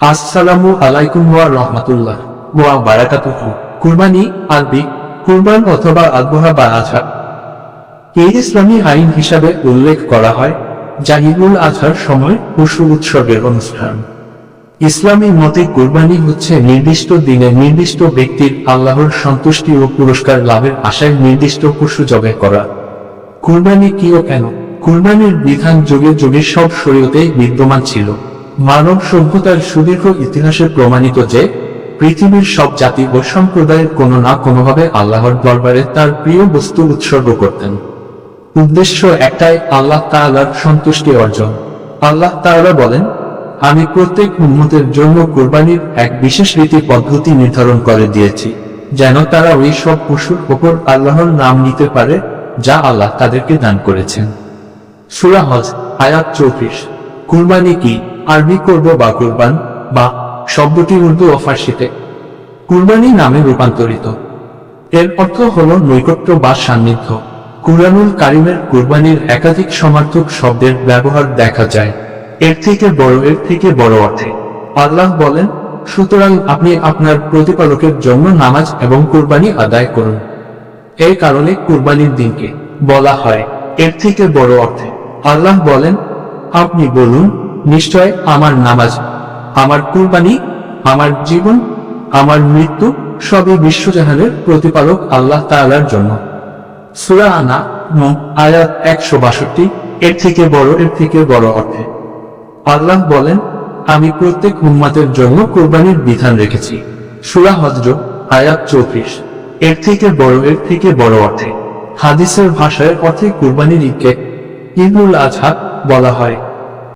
আসসালামু আলাইকুম ওয়া রাহমাতুল্লাহ ওয়া বারাকাতুহু। কুরবানি, আরবি, কুরবান অথবা আদবহা বা আজহা। এই ইসলামী আইন হিসাবে উল্লেখ করা হয় যা ঈদুল আজহার সময় পশু উৎসবের অনুষ্ঠান। ইসলামী মতে কুরবানি হচ্ছে নির্দিষ্ট দিনে নির্দিষ্ট ব্যক্তির আল্লাহর সন্তুষ্টি ও পুরস্কার লাভের আশায় নির্দিষ্ট পশু জবে করা। কুরবানি কি ও কেন? কুরবানির বিধান যুগে যুগে সব শরীয়তেই বিদ্যমান ছিল। মানব সভ্যতার সুদীর্ঘ ইতিহাসে প্রমাণিত যে, পৃথিবীর সব জাতি ও সম্প্রদায়ের কোনো না কোনোভাবে আল্লাহর দরবারে তার প্রিয় বস্তু উৎসর্গ করতেন। উদ্দেশ্য একটাই, আল্লাহ তাআলার সন্তুষ্টি অর্জন। আল্লাহ তাআলা বলেন, আমি প্রত্যেক উন্মতের জন্য কোরবানির এক বিশেষ রীতি পদ্ধতি নির্ধারণ করে দিয়েছি, যেন তারা ওই সব পশুর ওপর আল্লাহর নাম নিতে পারে, যা আল্লাহ তাদেরকে দান করেছেন। সুরা হজ, আয়াত চৌত্রিশ। কুরবানি কি? আরবি করব বা কুরবান, বা শব্দটি উর্দু ও ফার্সিতে। কুরবানি নামে রূপান্তরিত। এর অর্থ হল নৈকট্য বা সান্নিধ্য। কুরআনুল কারিমের কুরবানির একাধিক সমার্থক শব্দের ব্যবহার দেখা যায়। এর থেকে বড়, এর থেকে বড় অর্থে। আল্লাহ বলেন, সুতরাং আপনি আপনার প্রতিপালকের জন্য নামাজ এবং কুরবানি আদায় করুন। এই কারণে কুরবানির দিনকে বলা হয়। এর থেকে বড় অর্থে। আল্লাহ বলেন, আপনি বলুন নিশ্চয় আমার নামাজ, আমার কুরবানি, আমার জীবন, আমার মৃত্যু সবই বিশ্বজাহানের প্রতিপালক আল্লাহ তাআলার জন্য। সুরা আনা আয়াত একশো বাষট্টি, এর থেকে বড়, এর থেকে বড় অর্থে। আল্লাহ বলেন, আমি প্রত্যেক উম্মাতের জন্য কোরবানির বিধান রেখেছি। সুরা হজর, আয়াত চৌত্রিশ, এর থেকে বড়, এর থেকে বড় অর্থে। হাদিসের ভাষায় অর্থে কুরবানির ঈদকে ঈদুল আজহা বলা হয়।